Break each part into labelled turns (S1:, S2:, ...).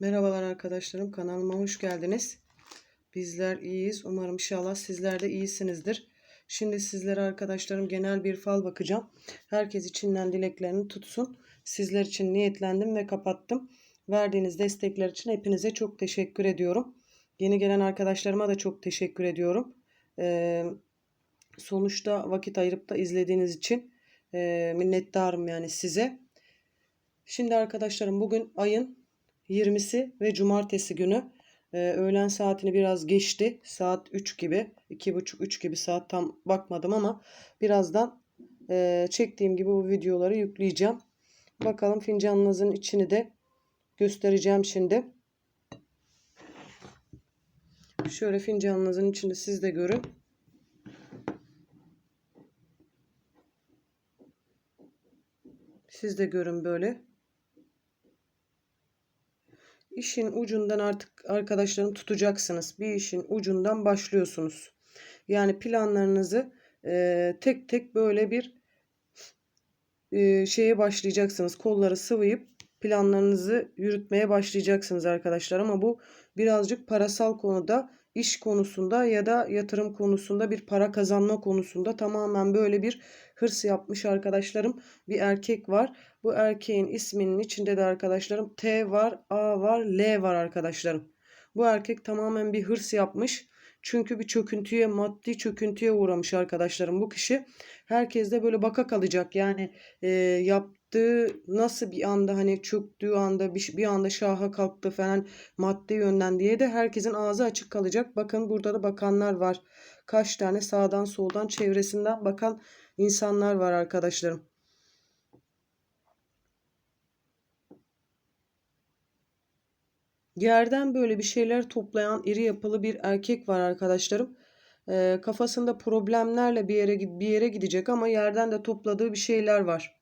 S1: Merhabalar arkadaşlarım kanalıma hoş geldiniz. Bizler iyiyiz. Umarım inşallah sizler de iyisinizdir. Şimdi sizlere arkadaşlarım genel bir fal bakacağım. Herkes içinden dileklerini tutsun. Sizler için niyetlendim ve kapattım. Verdiğiniz destekler için hepinize çok teşekkür ediyorum. Yeni gelen arkadaşlarıma da çok teşekkür ediyorum. Ee, sonuçta vakit ayırıp da izlediğiniz için e, minnettarım yani size. Şimdi arkadaşlarım bugün ayın 20'si ve cumartesi günü e, öğlen saatini biraz geçti. Saat 3 gibi, 2.30-3 gibi saat tam bakmadım ama birazdan e, çektiğim gibi bu videoları yükleyeceğim. Bakalım fincanınızın içini de göstereceğim şimdi. Şöyle fincanınızın içinde siz de görün. Siz de görün böyle. İşin ucundan artık arkadaşlarım tutacaksınız. Bir işin ucundan başlıyorsunuz. Yani planlarınızı e, tek tek böyle bir e, şeye başlayacaksınız. Kolları sıvayıp planlarınızı yürütmeye başlayacaksınız arkadaşlar. Ama bu birazcık parasal konuda, iş konusunda ya da yatırım konusunda bir para kazanma konusunda tamamen böyle bir hırs yapmış arkadaşlarım. Bir erkek var. Bu erkeğin isminin içinde de arkadaşlarım T var, A var, L var arkadaşlarım. Bu erkek tamamen bir hırs yapmış. Çünkü bir çöküntüye, maddi çöküntüye uğramış arkadaşlarım bu kişi. Herkes de böyle baka kalacak. Yani e, yaptığı nasıl bir anda hani çöktüğü anda bir, bir anda şaha kalktı falan maddi yönden diye de herkesin ağzı açık kalacak. Bakın burada da bakanlar var. Kaç tane sağdan soldan çevresinden bakan insanlar var arkadaşlarım. Yerden böyle bir şeyler toplayan iri yapılı bir erkek var arkadaşlarım. Ee, kafasında problemlerle bir yere bir yere gidecek ama yerden de topladığı bir şeyler var.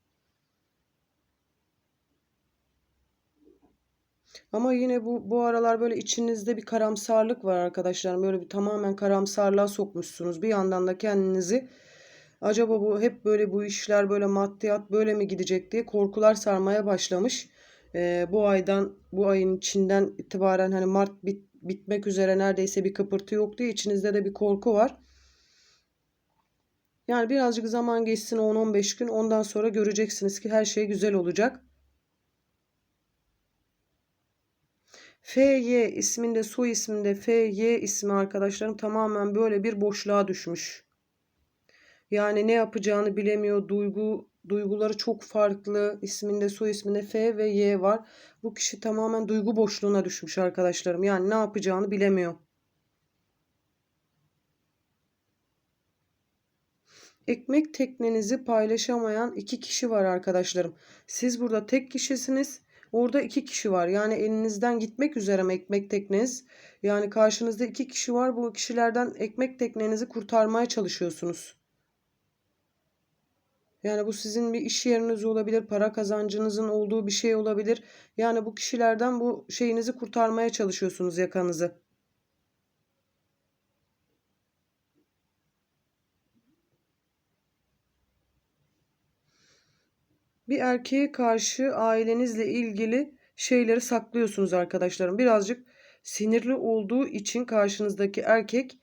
S1: Ama yine bu bu aralar böyle içinizde bir karamsarlık var arkadaşlar. Böyle bir tamamen karamsarlığa sokmuşsunuz. Bir yandan da kendinizi acaba bu hep böyle bu işler böyle maddiyat böyle mi gidecek diye korkular sarmaya başlamış e, bu aydan bu ayın içinden itibaren hani Mart bit, bitmek üzere neredeyse bir kıpırtı yok diye içinizde de bir korku var. Yani birazcık zaman geçsin 10-15 gün ondan sonra göreceksiniz ki her şey güzel olacak. FY isminde soy isminde FY ismi arkadaşlarım tamamen böyle bir boşluğa düşmüş. Yani ne yapacağını bilemiyor. Duygu duyguları çok farklı. İsminde soy isminde F ve Y var. Bu kişi tamamen duygu boşluğuna düşmüş arkadaşlarım. Yani ne yapacağını bilemiyor. Ekmek teknenizi paylaşamayan iki kişi var arkadaşlarım. Siz burada tek kişisiniz. Orada iki kişi var. Yani elinizden gitmek üzere mi ekmek tekneniz? Yani karşınızda iki kişi var. Bu kişilerden ekmek teknenizi kurtarmaya çalışıyorsunuz. Yani bu sizin bir iş yeriniz olabilir, para kazancınızın olduğu bir şey olabilir. Yani bu kişilerden bu şeyinizi kurtarmaya çalışıyorsunuz yakanızı. Bir erkeğe karşı ailenizle ilgili şeyleri saklıyorsunuz arkadaşlarım. Birazcık sinirli olduğu için karşınızdaki erkek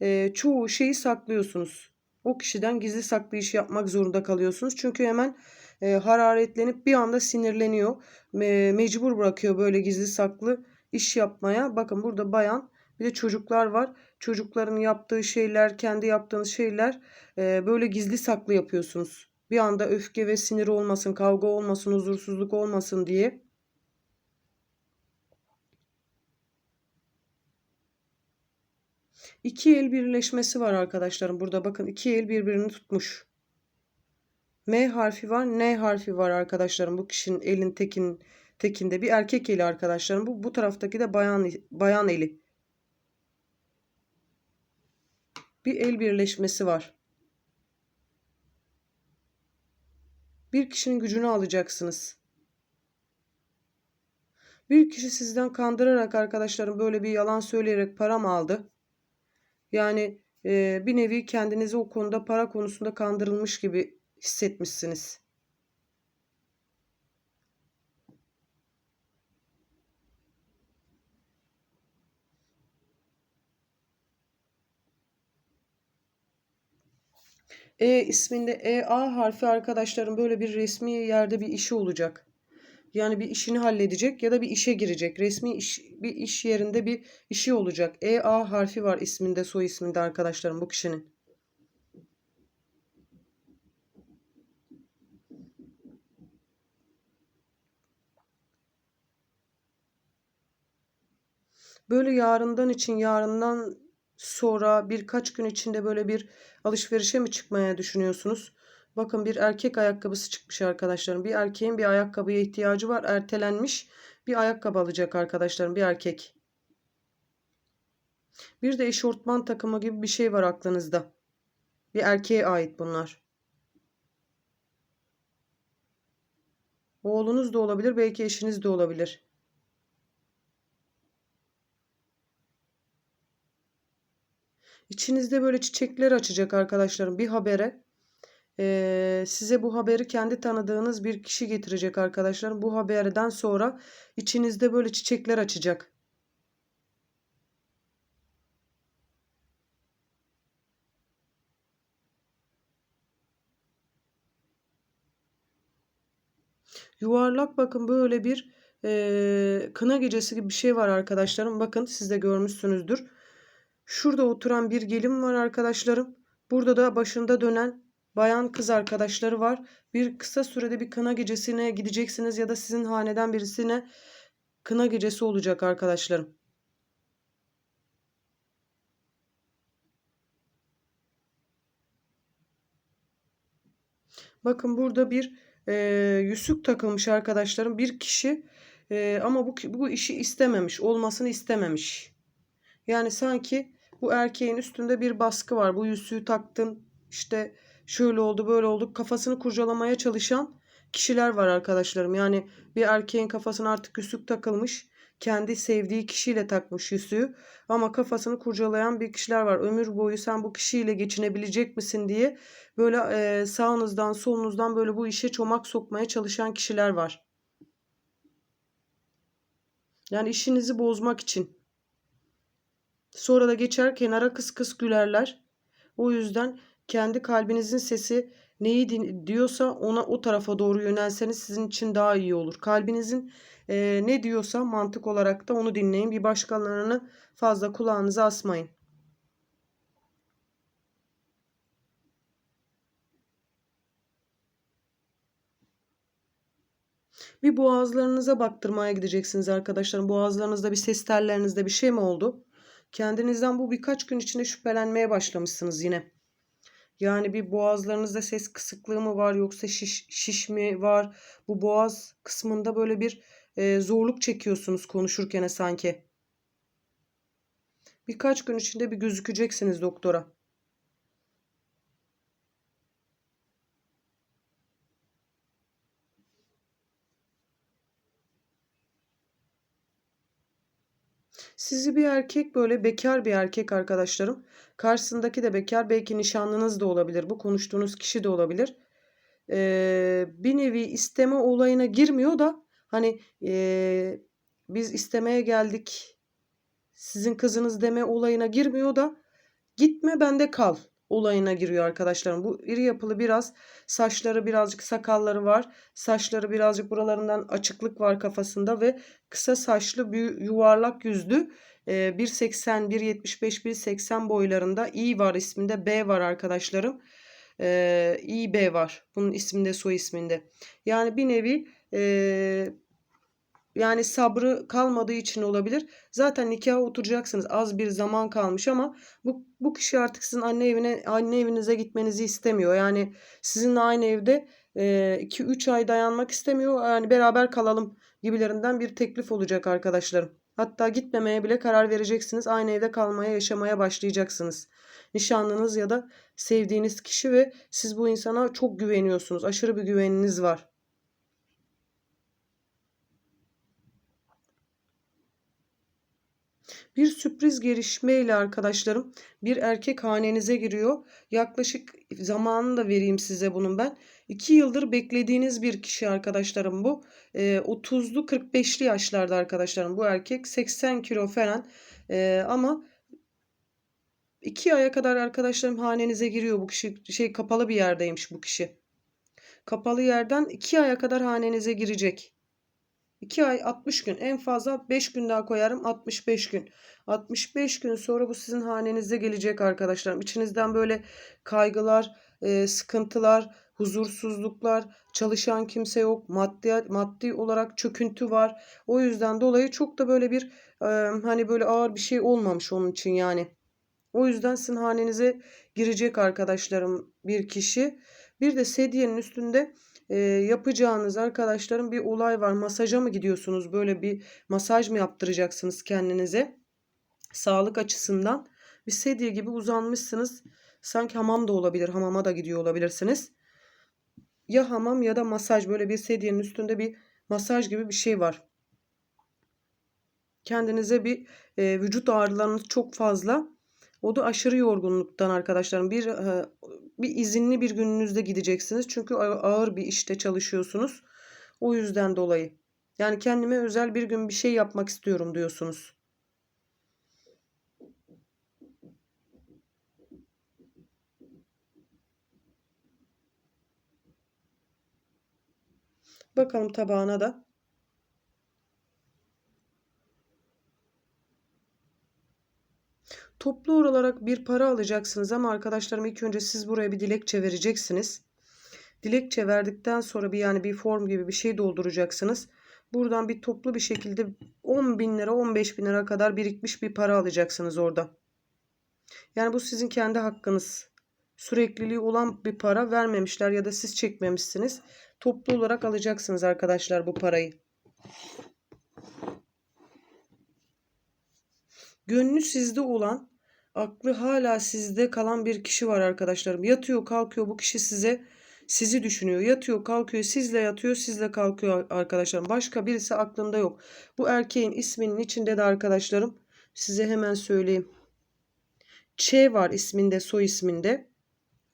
S1: e, çoğu şeyi saklıyorsunuz o kişiden gizli saklı iş yapmak zorunda kalıyorsunuz. Çünkü hemen e, hararetlenip bir anda sinirleniyor. Me mecbur bırakıyor böyle gizli saklı iş yapmaya. Bakın burada bayan bir de çocuklar var. Çocukların yaptığı şeyler, kendi yaptığınız şeyler e, böyle gizli saklı yapıyorsunuz. Bir anda öfke ve sinir olmasın, kavga olmasın, huzursuzluk olmasın diye. İki el birleşmesi var arkadaşlarım. Burada bakın iki el birbirini tutmuş. M harfi var, N harfi var arkadaşlarım. Bu kişinin elin tekin tekinde bir erkek eli arkadaşlarım. Bu bu taraftaki de bayan bayan eli. Bir el birleşmesi var. Bir kişinin gücünü alacaksınız. Bir kişi sizden kandırarak arkadaşlarım böyle bir yalan söyleyerek param aldı. Yani e, bir nevi kendinizi o konuda para konusunda kandırılmış gibi hissetmişsiniz. E isminde EA harfi arkadaşlarım böyle bir resmi yerde bir işi olacak. Yani bir işini halledecek ya da bir işe girecek. Resmi iş, bir iş yerinde bir işi olacak. E A harfi var isminde, soy isminde arkadaşlarım bu kişinin. Böyle yarından için yarından sonra birkaç gün içinde böyle bir alışverişe mi çıkmaya düşünüyorsunuz? Bakın bir erkek ayakkabısı çıkmış arkadaşlarım. Bir erkeğin bir ayakkabıya ihtiyacı var. Ertelenmiş bir ayakkabı alacak arkadaşlarım. Bir erkek. Bir de eşortman takımı gibi bir şey var aklınızda. Bir erkeğe ait bunlar. Oğlunuz da olabilir, belki eşiniz de olabilir. İçinizde böyle çiçekler açacak arkadaşlarım bir habere. Size bu haberi kendi tanıdığınız bir kişi getirecek arkadaşlarım. Bu haberden sonra içinizde böyle çiçekler açacak. Yuvarlak bakın böyle bir e, kına gecesi gibi bir şey var arkadaşlarım. Bakın siz de görmüşsünüzdür. Şurada oturan bir gelin var arkadaşlarım. Burada da başında dönen bayan kız arkadaşları var. Bir kısa sürede bir kına gecesine gideceksiniz ya da sizin haneden birisine kına gecesi olacak arkadaşlarım. Bakın burada bir e, yüzük takılmış arkadaşlarım. Bir kişi e, ama bu, bu işi istememiş. Olmasını istememiş. Yani sanki bu erkeğin üstünde bir baskı var. Bu yüzüğü taktın işte şöyle oldu böyle oldu kafasını kurcalamaya çalışan kişiler var arkadaşlarım. Yani bir erkeğin kafasına artık yüzük takılmış. Kendi sevdiği kişiyle takmış yüzüğü ama kafasını kurcalayan bir kişiler var. Ömür boyu sen bu kişiyle geçinebilecek misin diye böyle e, sağınızdan solunuzdan böyle bu işe çomak sokmaya çalışan kişiler var. Yani işinizi bozmak için. Sonra da geçer kenara kıs kıs gülerler. O yüzden kendi kalbinizin sesi neyi diyorsa ona o tarafa doğru yönelseniz sizin için daha iyi olur. Kalbinizin e, ne diyorsa mantık olarak da onu dinleyin. Bir başkalarını fazla kulağınıza asmayın. Bir boğazlarınıza baktırmaya gideceksiniz arkadaşlar. Boğazlarınızda bir ses tellerinizde bir şey mi oldu? Kendinizden bu birkaç gün içinde şüphelenmeye başlamışsınız yine. Yani bir boğazlarınızda ses kısıklığı mı var yoksa şiş, şiş mi var? Bu boğaz kısmında böyle bir e, zorluk çekiyorsunuz konuşurken sanki. Birkaç gün içinde bir gözükeceksiniz doktora. Sizi bir erkek böyle bekar bir erkek arkadaşlarım. Karşısındaki de bekar belki nişanlınız da olabilir. Bu konuştuğunuz kişi de olabilir. Ee, bir nevi isteme olayına girmiyor da hani ee, biz istemeye geldik sizin kızınız deme olayına girmiyor da gitme bende kal olayına giriyor arkadaşlarım. Bu iri yapılı biraz saçları birazcık sakalları var. Saçları birazcık buralarından açıklık var kafasında ve kısa saçlı bir yuvarlak yüzlü 1.80, 1.75, 1.80 boylarında İ var isminde B var arkadaşlarım. Ee, İB var. Bunun isminde soy isminde. Yani bir nevi e, yani sabrı kalmadığı için olabilir. Zaten nikaha oturacaksınız. Az bir zaman kalmış ama bu, bu kişi artık sizin anne evine anne evinize gitmenizi istemiyor. Yani sizinle aynı evde 2-3 e, ay dayanmak istemiyor. Yani beraber kalalım gibilerinden bir teklif olacak arkadaşlarım. Hatta gitmemeye bile karar vereceksiniz. Aynı evde kalmaya, yaşamaya başlayacaksınız. Nişanlınız ya da sevdiğiniz kişi ve siz bu insana çok güveniyorsunuz. Aşırı bir güveniniz var. Bir sürpriz gelişmeyle arkadaşlarım bir erkek hanenize giriyor. Yaklaşık zamanını da vereyim size bunun ben. 2 yıldır beklediğiniz bir kişi arkadaşlarım bu. E, 30'lu 45'li yaşlarda arkadaşlarım bu erkek. 80 kilo falan e, ama 2 aya kadar arkadaşlarım hanenize giriyor bu kişi. Şey kapalı bir yerdeymiş bu kişi. Kapalı yerden 2 aya kadar hanenize girecek. 2 ay 60 gün en fazla 5 gün daha koyarım 65 gün. 65 gün sonra bu sizin hanenize gelecek arkadaşlarım. İçinizden böyle kaygılar, e, sıkıntılar, huzursuzluklar, çalışan kimse yok, maddi maddi olarak çöküntü var. O yüzden dolayı çok da böyle bir e, hani böyle ağır bir şey olmamış onun için yani. O yüzden sizin hanenize girecek arkadaşlarım bir kişi. Bir de sedyenin üstünde e, yapacağınız arkadaşlarım bir olay var. Masaja mı gidiyorsunuz? Böyle bir masaj mı yaptıracaksınız kendinize? Sağlık açısından bir sedye gibi uzanmışsınız. Sanki hamam da olabilir. Hamama da gidiyor olabilirsiniz. Ya hamam ya da masaj böyle bir sedyenin üstünde bir masaj gibi bir şey var. Kendinize bir e, vücut ağrılarınız çok fazla. O da aşırı yorgunluktan arkadaşlarım. Bir e, bir izinli bir gününüzde gideceksiniz. Çünkü ağır bir işte çalışıyorsunuz. O yüzden dolayı. Yani kendime özel bir gün bir şey yapmak istiyorum diyorsunuz. Bakalım tabağına da. Toplu olarak bir para alacaksınız ama arkadaşlarım ilk önce siz buraya bir dilekçe vereceksiniz. Dilekçe verdikten sonra bir yani bir form gibi bir şey dolduracaksınız. Buradan bir toplu bir şekilde 10 bin lira 15 bin lira kadar birikmiş bir para alacaksınız orada. Yani bu sizin kendi hakkınız. Sürekliliği olan bir para vermemişler ya da siz çekmemişsiniz. Toplu olarak alacaksınız arkadaşlar bu parayı. Gönlü sizde olan aklı hala sizde kalan bir kişi var arkadaşlarım. Yatıyor kalkıyor bu kişi size sizi düşünüyor. Yatıyor kalkıyor sizle yatıyor sizle kalkıyor arkadaşlarım. Başka birisi aklında yok. Bu erkeğin isminin içinde de arkadaşlarım size hemen söyleyeyim. Ç var isminde soy isminde.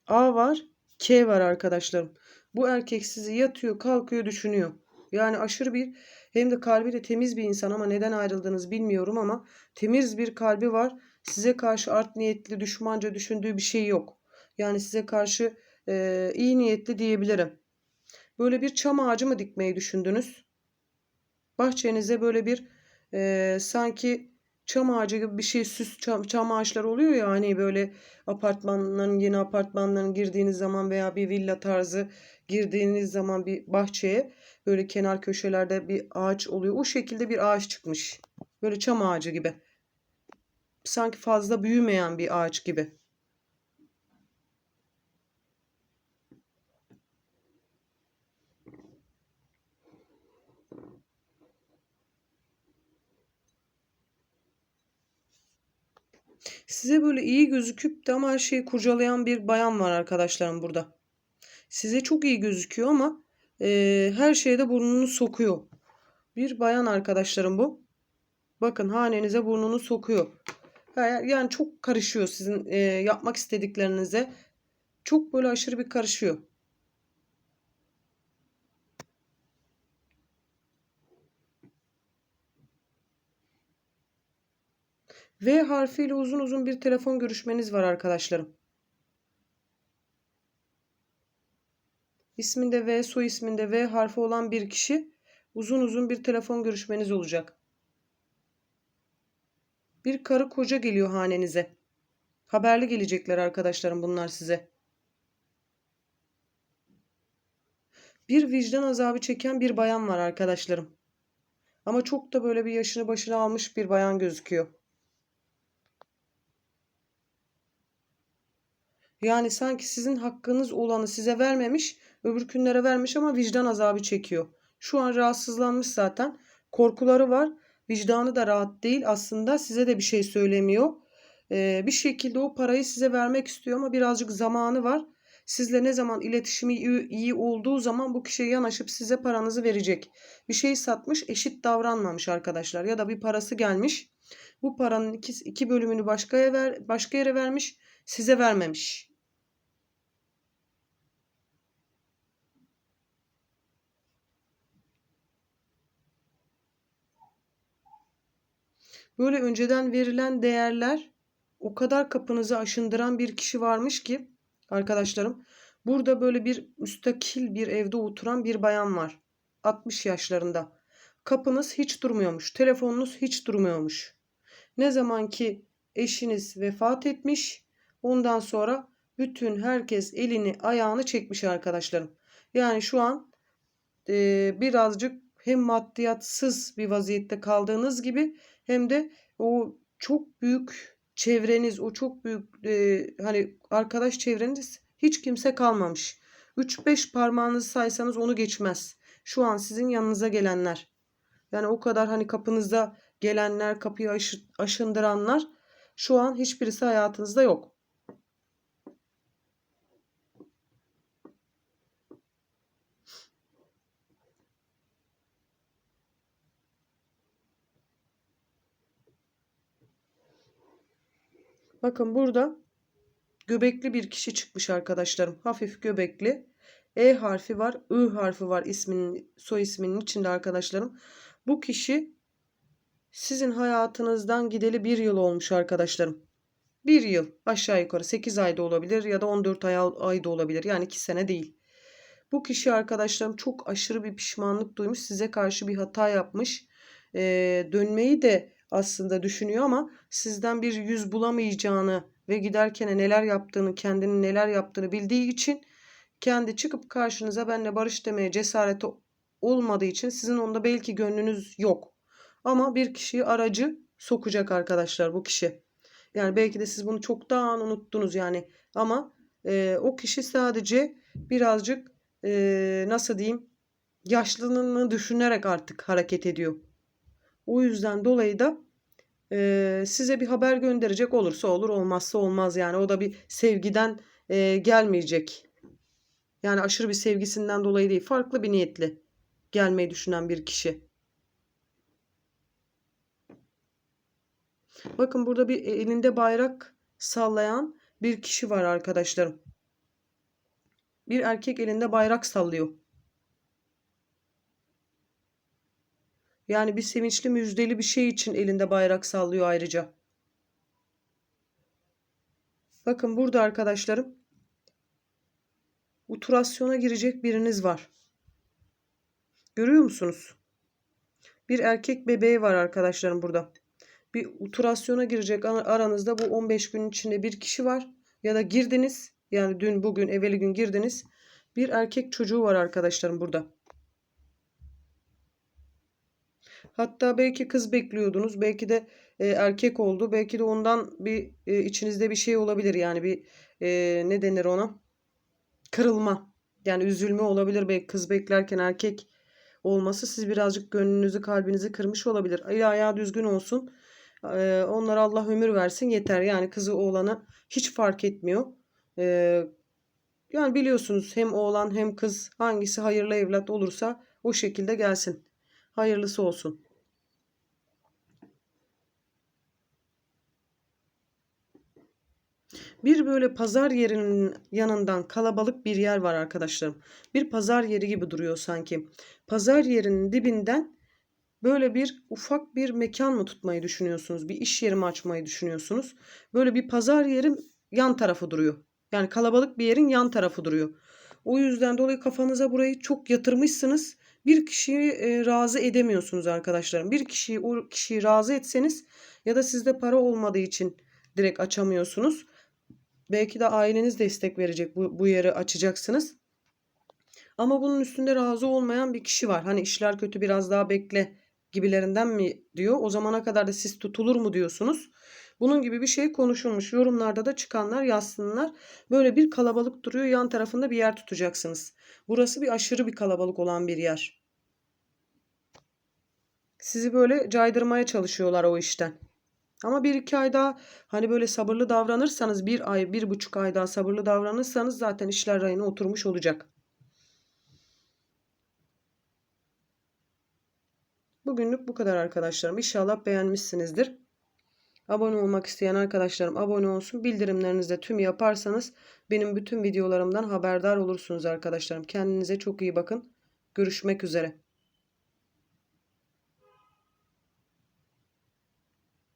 S1: A var K var arkadaşlarım. Bu erkek sizi yatıyor kalkıyor düşünüyor. Yani aşırı bir hem de kalbi de temiz bir insan ama neden ayrıldınız bilmiyorum ama temiz bir kalbi var size karşı art niyetli, düşmanca düşündüğü bir şey yok. Yani size karşı e, iyi niyetli diyebilirim. Böyle bir çam ağacı mı dikmeyi düşündünüz? Bahçenize böyle bir e, sanki çam ağacı gibi bir şey süs çam, çam ağaçları oluyor ya hani böyle apartmanların yeni apartmanların girdiğiniz zaman veya bir villa tarzı girdiğiniz zaman bir bahçeye böyle kenar köşelerde bir ağaç oluyor. O şekilde bir ağaç çıkmış. Böyle çam ağacı gibi sanki fazla büyümeyen bir ağaç gibi. Size böyle iyi gözüküp de ama her şeyi kurcalayan bir bayan var arkadaşlarım burada. Size çok iyi gözüküyor ama e, her şeyde burnunu sokuyor. Bir bayan arkadaşlarım bu. Bakın hanenize burnunu sokuyor. Yani çok karışıyor sizin e, yapmak istediklerinize. Çok böyle aşırı bir karışıyor. V harfiyle uzun uzun bir telefon görüşmeniz var arkadaşlarım. İsminde V, soy isminde V harfi olan bir kişi uzun uzun bir telefon görüşmeniz olacak. Bir karı koca geliyor hanenize. Haberli gelecekler arkadaşlarım bunlar size. Bir vicdan azabı çeken bir bayan var arkadaşlarım. Ama çok da böyle bir yaşını başına almış bir bayan gözüküyor. Yani sanki sizin hakkınız olanı size vermemiş, öbür günlere vermiş ama vicdan azabı çekiyor. Şu an rahatsızlanmış zaten. Korkuları var Vicdanı da rahat değil aslında size de bir şey söylemiyor. Ee, bir şekilde o parayı size vermek istiyor ama birazcık zamanı var. Sizle ne zaman iletişimi iyi, olduğu zaman bu kişiye yanaşıp size paranızı verecek. Bir şey satmış eşit davranmamış arkadaşlar ya da bir parası gelmiş. Bu paranın iki, iki bölümünü başka yere, ver, başka yere vermiş size vermemiş. Böyle önceden verilen değerler o kadar kapınızı aşındıran bir kişi varmış ki arkadaşlarım burada böyle bir müstakil bir evde oturan bir bayan var. 60 yaşlarında. Kapınız hiç durmuyormuş. Telefonunuz hiç durmuyormuş. Ne zaman ki eşiniz vefat etmiş ondan sonra bütün herkes elini ayağını çekmiş arkadaşlarım. Yani şu an e, birazcık hem maddiyatsız bir vaziyette kaldığınız gibi hem de o çok büyük çevreniz, o çok büyük e, hani arkadaş çevreniz hiç kimse kalmamış. 3-5 parmağınızı saysanız onu geçmez. Şu an sizin yanınıza gelenler. Yani o kadar hani kapınızda gelenler, kapıyı aşı, aşındıranlar şu an hiçbirisi hayatınızda yok. Bakın burada göbekli bir kişi çıkmış arkadaşlarım. Hafif göbekli. E harfi var, I harfi var isminin, soy isminin içinde arkadaşlarım. Bu kişi sizin hayatınızdan gideli bir yıl olmuş arkadaşlarım. Bir yıl aşağı yukarı 8 ayda olabilir ya da 14 ay, ayda olabilir. Yani 2 sene değil. Bu kişi arkadaşlarım çok aşırı bir pişmanlık duymuş. Size karşı bir hata yapmış. Ee, dönmeyi de aslında düşünüyor ama sizden bir yüz bulamayacağını ve giderken neler yaptığını, kendinin neler yaptığını bildiği için kendi çıkıp karşınıza benle barış demeye cesareti olmadığı için sizin onda belki gönlünüz yok. Ama bir kişiyi aracı sokacak arkadaşlar bu kişi. Yani belki de siz bunu çoktan unuttunuz yani. Ama e, o kişi sadece birazcık e, nasıl diyeyim yaşlılığını düşünerek artık hareket ediyor. O yüzden dolayı da e, size bir haber gönderecek olursa olur olmazsa olmaz yani o da bir sevgiden e, gelmeyecek. Yani aşırı bir sevgisinden dolayı değil farklı bir niyetli gelmeyi düşünen bir kişi. Bakın burada bir elinde bayrak sallayan bir kişi var arkadaşlarım. Bir erkek elinde bayrak sallıyor. Yani bir sevinçli müjdeli bir şey için elinde bayrak sallıyor ayrıca. Bakın burada arkadaşlarım uturasyona girecek biriniz var. Görüyor musunuz? Bir erkek bebeği var arkadaşlarım burada. Bir uturasyona girecek aranızda bu 15 gün içinde bir kişi var. Ya da girdiniz. Yani dün bugün evveli gün girdiniz. Bir erkek çocuğu var arkadaşlarım burada. Hatta belki kız bekliyordunuz. Belki de e, erkek oldu. Belki de ondan bir e, içinizde bir şey olabilir. Yani bir e, ne denir ona? Kırılma. Yani üzülme olabilir. Belki kız beklerken erkek olması siz birazcık gönlünüzü kalbinizi kırmış olabilir. El ayağı düzgün olsun. E, onlara Allah ömür versin yeter. Yani kızı oğlanı hiç fark etmiyor. E, yani biliyorsunuz hem oğlan hem kız hangisi hayırlı evlat olursa o şekilde gelsin. Hayırlısı olsun. Bir böyle pazar yerinin yanından kalabalık bir yer var arkadaşlarım. Bir pazar yeri gibi duruyor sanki. Pazar yerinin dibinden böyle bir ufak bir mekan mı tutmayı düşünüyorsunuz? Bir iş yeri mi açmayı düşünüyorsunuz? Böyle bir pazar yeri yan tarafı duruyor. Yani kalabalık bir yerin yan tarafı duruyor. O yüzden dolayı kafanıza burayı çok yatırmışsınız. Bir kişiyi e, razı edemiyorsunuz arkadaşlarım. Bir kişiyi o kişiyi razı etseniz ya da sizde para olmadığı için direkt açamıyorsunuz. Belki de aileniz destek verecek bu, bu yeri açacaksınız. Ama bunun üstünde razı olmayan bir kişi var. Hani işler kötü biraz daha bekle gibilerinden mi diyor. O zamana kadar da siz tutulur mu diyorsunuz. Bunun gibi bir şey konuşulmuş. Yorumlarda da çıkanlar yazsınlar. Böyle bir kalabalık duruyor. Yan tarafında bir yer tutacaksınız. Burası bir aşırı bir kalabalık olan bir yer. Sizi böyle caydırmaya çalışıyorlar o işten. Ama bir iki ay daha hani böyle sabırlı davranırsanız bir ay bir buçuk ay daha sabırlı davranırsanız zaten işler rayına oturmuş olacak. Bugünlük bu kadar arkadaşlarım. İnşallah beğenmişsinizdir. Abone olmak isteyen arkadaşlarım abone olsun. Bildirimlerinizi de tüm yaparsanız benim bütün videolarımdan haberdar olursunuz arkadaşlarım. Kendinize çok iyi bakın. Görüşmek üzere.